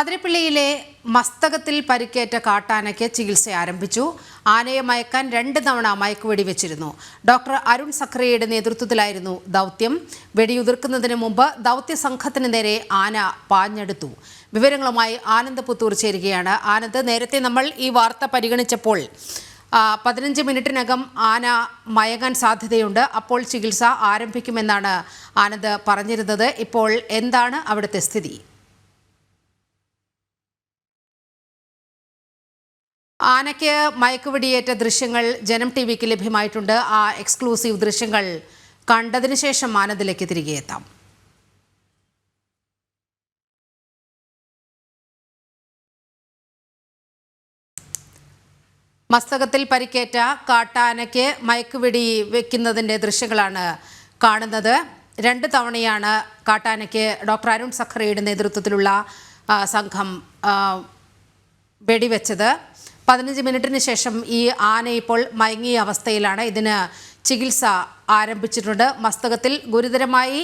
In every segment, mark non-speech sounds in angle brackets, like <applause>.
അതിരപ്പിള്ളിയിലെ മസ്തകത്തിൽ പരിക്കേറ്റ കാട്ടാനയ്ക്ക് ചികിത്സ ആരംഭിച്ചു. ആനയെ മയക്കാൻ രണ്ട് തവണ മയക്കുവെടി വെച്ചിരുന്നു. ഡോക്ടർ അരുൺ സഖറിയയുടെ നേതൃത്വത്തിലായിരുന്നു ദൗത്യം. വെടിയുതിർക്കുന്നതിന് മുമ്പ് ദൗത്യ സംഘത്തിന് നേരെ ആന പാഞ്ഞെടുത്തു. വിവരങ്ങളുമായി ആനന്ദ് പുത്തൂർ ചേരുകയാണ്. ആനന്ദ് നേരത്തെ നമ്മൾ ഈ വാർത്ത പരിഗണിച്ചപ്പോൾ പതിനഞ്ച് മിനിറ്റിനകം ആന മയങ്ങാൻ സാധ്യതയുണ്ട്. അപ്പോൾ ചികിത്സ ആരംഭിക്കുമെന്നാണ് ആനന്ദ് പറഞ്ഞിരുന്നത്. ഇപ്പോൾ എന്താണ് അവിടുത്തെ സ്ഥിതി? ആനയ്ക്ക് മയക്കുവെടിയേറ്റ ദൃശ്യങ്ങൾ ജനം ടി വിക്ക് ലഭ്യമായിട്ടുണ്ട്. ആ എക്സ്ക്ലൂസീവ് ദൃശ്യങ്ങൾ കണ്ടതിന് ശേഷം ആനന്ദിലേക്ക് തിരികെ എത്താം. മസ്തകത്തിൽ പരിക്കേറ്റ കാട്ടാനയ്ക്ക് മയക്കുവെടി വെക്കുന്നതിന്റെ ദൃശ്യങ്ങളാണ് കാണുന്നത്. രണ്ട് തവണയാണ് കാട്ടാനയ്ക്ക് ഡോക്ടർ അരുൺ സഖറിയുടെ നേതൃത്വത്തിലുള്ള സംഘം വെടിവെച്ചത്. പതിനഞ്ച് മിനിറ്റിന് ശേഷം ഈ ആന ഇപ്പോൾ മയങ്ങിയ അവസ്ഥയിലാണ്. ഇതിന് ചികിത്സ ആരംഭിച്ചിട്ടുണ്ട്. മസ്തകത്തിൽ ഗുരുതരമായി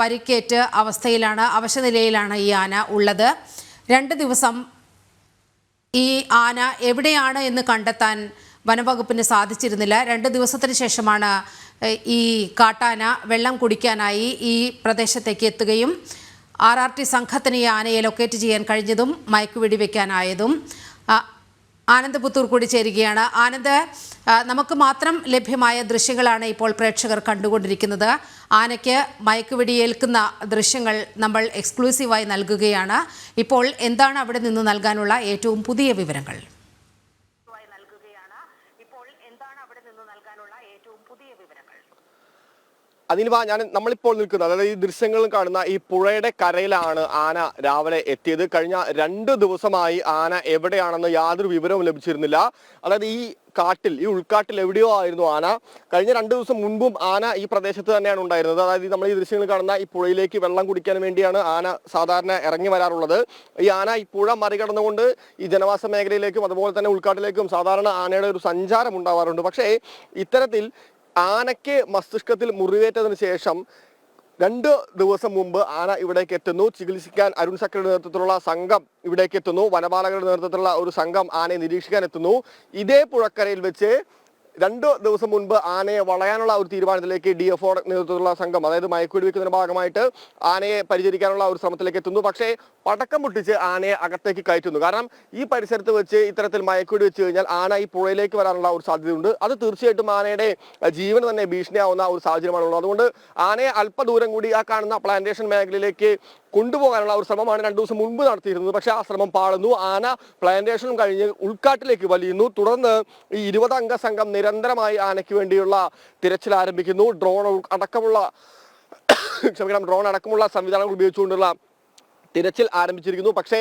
പരിക്കേറ്റ് അവസ്ഥയിലാണ് അവശനിലയിലാണ് ഈ ആന ഉള്ളത്. രണ്ട് ദിവസം ഈ ആന എവിടെയാണ് എന്ന് കണ്ടെത്താൻ വനവകുപ്പിന് സാധിച്ചിരുന്നില്ല. രണ്ട് ദിവസത്തിന് ശേഷമാണ് ഈ കാട്ടാന വെള്ളം കുടിക്കാനായി ഈ പ്രദേശത്തേക്ക് എത്തുകയും ആർ ആർ ടി സംഘത്തിന് ഈ ആനയെ ലൊക്കേറ്റ് ചെയ്യാൻ കഴിഞ്ഞതും മയക്കുവെടി വെക്കാനായതും. ആ, ആനന്ദ് പുത്തൂർ കൂടി ചേരുകയാണ്. ആനന്ദ് നമുക്ക് മാത്രം ലഭ്യമായ ദൃശ്യങ്ങളാണ് ഇപ്പോൾ പ്രേക്ഷകർ കണ്ടുകൊണ്ടിരിക്കുന്നത്. ആനയ്ക്ക് മയക്കുവെടിയേൽക്കുന്ന ദൃശ്യങ്ങൾ നമ്മൾ എക്സ്ക്ലൂസീവായി നൽകുകയാണ്. ഇപ്പോൾ എന്താണ് അവിടെ നിന്ന് നൽകാനുള്ള ഏറ്റവും പുതിയ വിവരങ്ങൾ ായി നൽകുകയാണ് ഇപ്പോൾ എന്താണ് അവിടെ നിന്ന് നൽകാനുള്ള ഏറ്റവും പുതിയ വിവരങ്ങൾ അതിന് ഞാൻ നമ്മളിപ്പോൾ നിൽക്കുന്നത് അതായത് ഈ ദൃശ്യങ്ങളും കാണുന്ന ഈ പുഴയുടെ കരയിലാണ് ആന രാവിലെ എത്തിയത്. കഴിഞ്ഞ രണ്ട് ദിവസമായി ആന എവിടെയാണെന്ന് യാതൊരു വിവരവും ലഭിച്ചിരുന്നില്ല. അതായത് ഈ കാട്ടിൽ ഈ ഉൾക്കാട്ടിൽ എവിടെയോ ആയിരുന്നു ആന. കഴിഞ്ഞ രണ്ട് ദിവസം മുൻപും ആന ഈ പ്രദേശത്ത് തന്നെയാണ് ഉണ്ടായിരുന്നത്. അതായത് നമ്മൾ ഈ ദൃശ്യങ്ങൾ കാണുന്ന ഈ പുഴയിലേക്ക് വെള്ളം കുടിക്കാൻ വേണ്ടിയാണ് ആന സാധാരണ ഇറങ്ങി വരാറുള്ളത്. ഈ ആന ഈ പുഴ മറികടന്നുകൊണ്ട് ഈ ജനവാസ മേഖലയിലേക്കും അതുപോലെ തന്നെ ഉൾക്കാട്ടിലേക്കും സാധാരണ ആനയുടെ ഒരു സഞ്ചാരം ഉണ്ടാവാറുണ്ട്. പക്ഷേ ഇത്തരത്തിൽ ആനയ്ക്ക് മസ്തിഷ്കത്തിൽ മുറിവേറ്റതിന് ശേഷം രണ്ട് ദിവസം മുമ്പ് ആന ഇവിടേക്ക് എത്തുന്നു. ചികിത്സിക്കാൻ അരുൺ സക്കറിയുടെ നേതൃത്വത്തിലുള്ള സംഘം ഇവിടേക്ക് എത്തുന്നു. വനപാലകരുടെ നേതൃത്വത്തിലുള്ള ഒരു സംഘം ആനയെ നിരീക്ഷിക്കാൻ എത്തുന്നു. ഇതേ പുഴക്കരയിൽ വെച്ച് രണ്ട് ദിവസം മുൻപ് ആനയെ വളയാനുള്ള ഒരു തീരുമാനത്തിലേക്ക് ഡി എഫ് നേതൃത്വത്തിലുള്ള സംഘം അതായത് മയക്കുവെടി വെക്കുന്നതിന്റെ ഭാഗമായിട്ട് ആനയെ പരിചരിക്കാനുള്ള ഒരു ശ്രമത്തിലേക്ക് എത്തുന്നു. പക്ഷേ പടക്കം പൊട്ടിച്ച് ആനയെ അകത്തേക്ക് കയറ്റുന്നു. കാരണം ഈ പരിസരത്ത് വെച്ച് ഇത്തരത്തിൽ മയക്കുവെടി വെച്ച് കഴിഞ്ഞാൽ ആന ഈ പുഴയിലേക്ക് വരാനുള്ള ഒരു സാധ്യതയുണ്ട്. അത് തീർച്ചയായിട്ടും ആനയുടെ ജീവൻ തന്നെ ഭീഷണിയാവുന്ന ഒരു സാഹചര്യമാണുള്ളത് അതുകൊണ്ട് ആനയെ അല്പദൂരം കൂടി ആ കാണുന്ന പ്ലാന്റേഷൻ മേഖലയിലേക്ക് കൊണ്ടുപോകാനുള്ള ഒരു ശ്രമമാണ് രണ്ടു ദിവസം മുൻപ് നടത്തിയിരുന്നത്. പക്ഷേ ആ ശ്രമം പാളുന്നു. ആന പ്ലാന്റേഷനും കഴിഞ്ഞ് ഉൾക്കാട്ടിലേക്ക് വലിയുന്നു. തുടർന്ന് ഈ ഇരുപതംഗ സംഘം നിരന്തരമായി ആനയ്ക്ക് വേണ്ടിയുള്ള തിരച്ചിൽ ആരംഭിക്കുന്നു. ഡ്രോൺ അടക്കമുള്ള <coughs> ക്ഷമിക്കണം ഡ്രോൺ അടക്കമുള്ള സംവിധാനങ്ങൾ ഉപയോഗിച്ചുകൊണ്ടുള്ള തിരച്ചിൽ ആരംഭിച്ചിരിക്കുന്നു. പക്ഷേ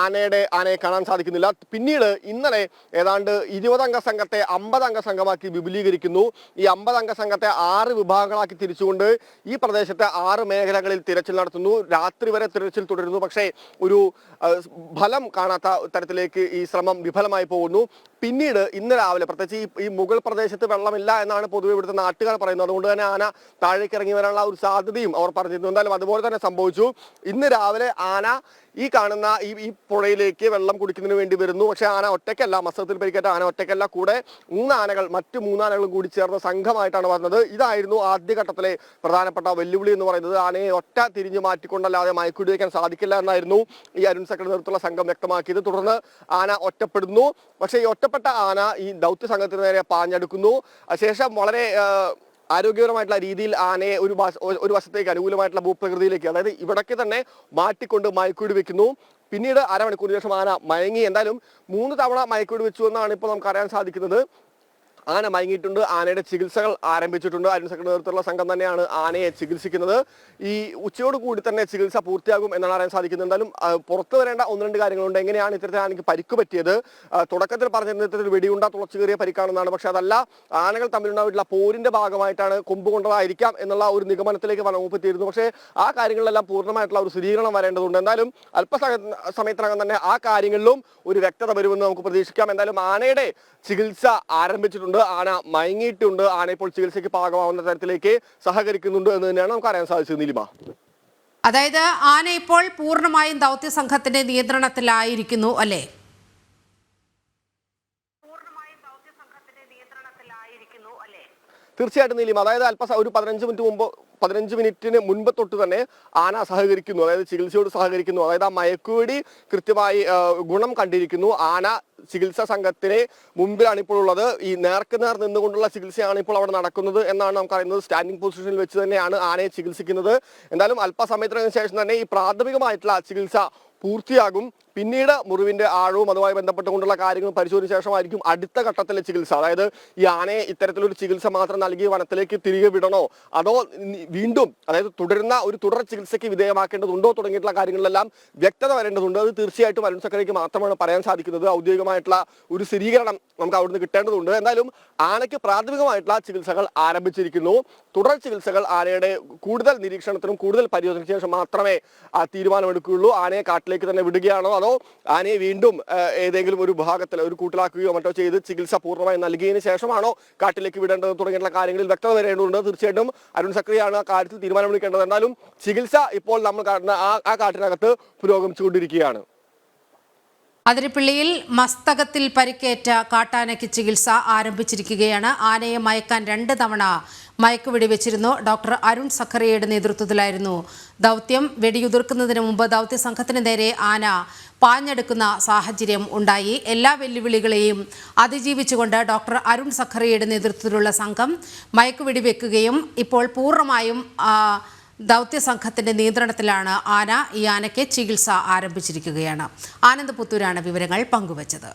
ആനയുടെ ആനയെ കാണാൻ സാധിക്കുന്നില്ല. പിന്നീട് ഇന്നലെ ഏതാണ്ട് ഇരുപതംഗ സംഘത്തെ അമ്പതംഗ സംഘമാക്കി വിപുലീകരിക്കുന്നു. ഈ അമ്പതംഗ സംഘത്തെ ആറ് വിഭാഗങ്ങളാക്കി തിരിച്ചുകൊണ്ട് ഈ പ്രദേശത്തെ ആറ് മേഖലകളിൽ തിരച്ചിൽ നടത്തുന്നു. രാത്രി വരെ തിരച്ചിൽ തുടരുന്നു. പക്ഷേ ഒരു ഫലം കാണാത്ത തരത്തിലേക്ക് ഈ ശ്രമം വിഫലമായി പോകുന്നു. പിന്നീട് ഇന്ന് രാവിലെ പ്രത്യേകിച്ച് ഈ മുകൾ പ്രദേശത്ത് വെള്ളമില്ല എന്നാണ് പൊതുവെ ഇവിടുത്തെ നാട്ടുകാർ പറയുന്നത്. അതുകൊണ്ട് തന്നെ ആന താഴേക്ക് ഇറങ്ങി വരാനുള്ള ഒരു സാധ്യതയും അവർ പറഞ്ഞിരുന്നു. എന്തായാലും അതുപോലെ തന്നെ സംഭവിച്ചു. ഇന്ന് രാവിലെ ആന ഈ കാണുന്ന ഈ ഈ പുഴയിലേക്ക് വെള്ളം കുടിക്കുന്നതിന് വേണ്ടി വരുന്നു. പക്ഷേ ആന ഒറ്റയ്ക്കല്ല മത്സരത്തിൽ പരിക്കേറ്റ ആന ഒറ്റയ്ക്കല്ല. കൂടെ മൂന്നാനകൾ മറ്റ് മൂന്നാനകളും കൂടി ചേർന്ന സംഘമായിട്ടാണ് വന്നത്. ഇതായിരുന്നു ആദ്യഘട്ടത്തിലെ പ്രധാനപ്പെട്ട വെല്ലുവിളി എന്ന് പറയുന്നത്. ആനയെ ഒറ്റ തിരിഞ്ഞു മാറ്റിക്കൊണ്ടല്ലാതെ മയക്കുടി വയ്ക്കാൻ സാധിക്കില്ല എന്നായിരുന്നു ഈ അരുൺ സെക്രട്ടറി നേതൃത്വമുള്ള സംഘം വ്യക്തമാക്കിയത്. തുടർന്ന് ആന ഒറ്റപ്പെടുന്നു. പക്ഷേ ഈ ഒറ്റപ്പെട്ട ആന ഈ ദൗത്യ സംഘത്തിന് നേരെ പാഞ്ഞെടുക്കുന്നു. ശേഷം വളരെ ആരോഗ്യപരമായിട്ടുള്ള രീതിയിൽ ആനയെ ഒരു ഒരു വശത്തേക്ക് അനുകൂലമായിട്ടുള്ള ഭൂപ്രകൃതിയിലേക്ക് അതായത് ഇവിടേക്ക് തന്നെ മാറ്റിക്കൊണ്ട് മയക്കൂട് വെക്കുന്നു. പിന്നീട് അരമണിക്കൂറിന് ശേഷം ആന മയങ്ങി. എന്തായാലും മൂന്ന് തവണ മയക്കൂട് വെച്ചു എന്നാണ് ഇപ്പോൾ നമുക്ക് അറിയാൻ സാധിക്കുന്നത്. ആന മയങ്ങിയിട്ടുണ്ട്. ആനയുടെ ചികിത്സകൾ ആരംഭിച്ചിട്ടുണ്ട്. അരുൺ സെക്രട്ടറി നേതൃത്വത്തിലുള്ള സംഘം തന്നെയാണ് ആനയെ ചികിത്സിക്കുന്നത്. ഈ ഉച്ചയോട് കൂടി തന്നെ ചികിത്സ പൂർത്തിയാകും എന്നാണ് അറിയാൻ സാധിക്കുന്നത്. എന്തായാലും പുറത്തു വരേണ്ട ഒന്ന് രണ്ട് കാര്യങ്ങളുണ്ട്. എങ്ങനെയാണ് ഇത്തരത്തിൽ ആനയ്ക്ക് പരിക്ക് പറ്റിയത്? തുടക്കത്തിൽ പറഞ്ഞിരുന്ന ഇത്തരത്തിൽ വെടിയുണ്ട തുളച്ചു കയറിയ പരിക്കാണെന്നാണ്. പക്ഷെ അതല്ല ആനകൾ തമ്മിലുണ്ടായിട്ടുള്ള പോരിന്റെ ഭാഗമായിട്ടാണ് കൊമ്പ് കൊണ്ടതായിരിക്കാം എന്നുള്ള ഒരു നിഗമനത്തിലേക്ക് വനവകുപ്പ് എത്തിയിരുന്നു പക്ഷേ ആ കാര്യങ്ങളിലെല്ലാം പൂർണമായിട്ടുള്ള ഒരു സ്ഥിരീകരണം വരേണ്ടതുണ്ട്. എന്തായാലും അല്പ സമയത്തിനകം തന്നെ ആ കാര്യങ്ങളിലും ഒരു വ്യക്തത വരുമെന്ന് നമുക്ക് പ്രതീക്ഷിക്കാം. എന്തായാലും ആനയുടെ ചികിത്സ ആരംഭിച്ചിട്ടുണ്ട്. ആന മയങ്ങിയിട്ടുണ്ട്. ആന ഇപ്പോൾ ചികിത്സയ്ക്ക് പാകമാവുന്ന തരത്തിലേക്ക് സഹകരിക്കുന്നുണ്ട് എന്ന് തന്നെയാണ് നമുക്ക് അറിയാൻ സാധിച്ചത് നിലിമ. അതായത് ആന ഇപ്പോൾ പൂർണമായും ദൗത്യ സംഘത്തിന്റെ നിയന്ത്രണത്തിലായിരിക്കുന്നു അല്ലേ പൂർണമായും ദൗത്യ സംഘത്തിന്റെ നിയന്ത്രണത്തിലായിരിക്കുന്നു അല്ലേ തീർച്ചയായിട്ടും നീലിമ. അതായത് അല്പ ഒരു പതിനഞ്ച് മിനിറ്റ് മുമ്പ് പതിനഞ്ച് മിനിറ്റിന് മുൻപ് തൊട്ട് തന്നെ ആന സഹകരിക്കുന്നു. അതായത് ചികിത്സയോട് സഹകരിക്കുന്നു. അതായത് ആ മയക്കുവടി കൃത്യമായി ഗുണം കണ്ടിരിക്കുന്നു. ആന ചികിത്സാ സംഘത്തിന് മുമ്പിലാണ് ഇപ്പോൾ ഉള്ളത്. ഈ നേർക്ക് നേർ നിന്നുകൊണ്ടുള്ള ചികിത്സയാണ് ഇപ്പോൾ അവിടെ നടക്കുന്നത് എന്നാണ് നമുക്ക് അറിയുന്നത്. സ്റ്റാൻഡിംഗ് പൊസിഷനിൽ വെച്ച് തന്നെയാണ് ആനയെ ചികിത്സിക്കുന്നത്. എന്തായാലും അല്പസമയത്തിന് ശേഷം തന്നെ ഈ പ്രാഥമികമായിട്ടുള്ള ചികിത്സ പൂർത്തിയാകും. പിന്നീട് മുറിവിന്റെ ആഴവും അതുമായി ബന്ധപ്പെട്ടുകൊണ്ടുള്ള കാര്യങ്ങൾ പരിശോധിച്ച ശേഷമായിരിക്കും അടുത്ത ഘട്ടത്തിലെ ചികിത്സ. അതായത് ഈ ആനയെ ഇത്തരത്തിലൊരു ചികിത്സ മാത്രം നൽകി വനത്തിലേക്ക് തിരികെ വിടണോ? അതോ വീണ്ടും അതായത് തുടരുന്ന ഒരു തുടർ ചികിത്സയ്ക്ക് വിധേയമാക്കേണ്ടതുണ്ടോ തുടങ്ങിയിട്ടുള്ള കാര്യങ്ങളിലെല്ലാം വ്യക്തത വരേണ്ടതുണ്ട്. അത് തീർച്ചയായിട്ടും അരുൺ സക്കറിക്ക് മാത്രമാണ് പറയാൻ സാധിക്കുന്നത്. ഔദ്യോഗികമായിട്ടുള്ള ഒരു സ്ഥിരീകരണം നമുക്ക് അവിടുന്ന് കിട്ടേണ്ടതുണ്ട്. എന്തായാലും ആനയ്ക്ക് പ്രാഥമികമായിട്ടുള്ള ചികിത്സകൾ ആരംഭിച്ചിരിക്കുന്നു. തുടർ ചികിത്സകൾ ആനയുടെ കൂടുതൽ നിരീക്ഷണത്തിനും കൂടുതൽ പരിശോധനയ്ക്ക് ശേഷം മാത്രമേ ആ തീരുമാനമെടുക്കുകയുള്ളൂ. ആനയെ കാട്ടിലേക്ക് തന്നെ വിടുകയാണോ? അതോ ആനയെ വീണ്ടും ഏതെങ്കിലും ഒരു ഭാഗത്തിൽ ഒരു കൂട്ടിലാക്കുകയോ മറ്റോ ചെയ്ത് ചികിത്സ പൂർണമായി നൽകിയതിനു ശേഷമാണോ കാട്ടിലേക്ക് വിടേണ്ടത് തുടങ്ങിയിട്ടുള്ള കാര്യങ്ങളിൽ വ്യക്തത വരേണ്ടതുണ്ട്. തീർച്ചയായിട്ടും അരുൺ സക്രിയാണ് ആ കാര്യത്തിൽ തീരുമാനമെടുക്കേണ്ടത്. എന്നാലും ചികിത്സ ഇപ്പോൾ നമ്മൾ കാണുന്ന ആ ആ കാട്ടിനകത്ത് പുരോഗമിച്ചുകൊണ്ടിരിക്കുകയാണ്. അതിരപ്പിള്ളിയിൽ മസ്തകത്തിൽ പരിക്കേറ്റ കാട്ടാനയ്ക്ക് ചികിത്സ ആരംഭിച്ചിരിക്കുകയാണ്. ആനയെ മയക്കാൻ രണ്ട് തവണ മയക്കുവെടി വെടിവെച്ചിരുന്നു. ഡോക്ടർ അരുൺ സഖറിയയുടെ നേതൃത്വത്തിലായിരുന്നു. ദൗത്യം വെടിയുതിർക്കുന്നതിന് മുമ്പ് ദൗത്യ സംഘത്തിന് നേരെ ആന പാഞ്ഞെടുക്കുന്ന സാഹചര്യം ഉണ്ടായി. എല്ലാ വെല്ലുവിളികളെയും അതിജീവിച്ചുകൊണ്ട് ഡോക്ടർ അരുൺ സഖറിയയുടെ നേതൃത്വത്തിലുള്ള സംഘം മയക്ക് വെടിവെക്കുകയും ഇപ്പോൾ പൂർണമായും ദൗത്യ സംഘത്തിന്റെ നിയന്ത്രണത്തിലാണ് ആന ഈ ആനയ്ക്ക് ചികിത്സ ആരംഭിച്ചിരിക്കുകയാണ്. ആനന്ദ് പുത്തൂരാണ് വിവരങ്ങൾ പങ്കുവച്ചത്.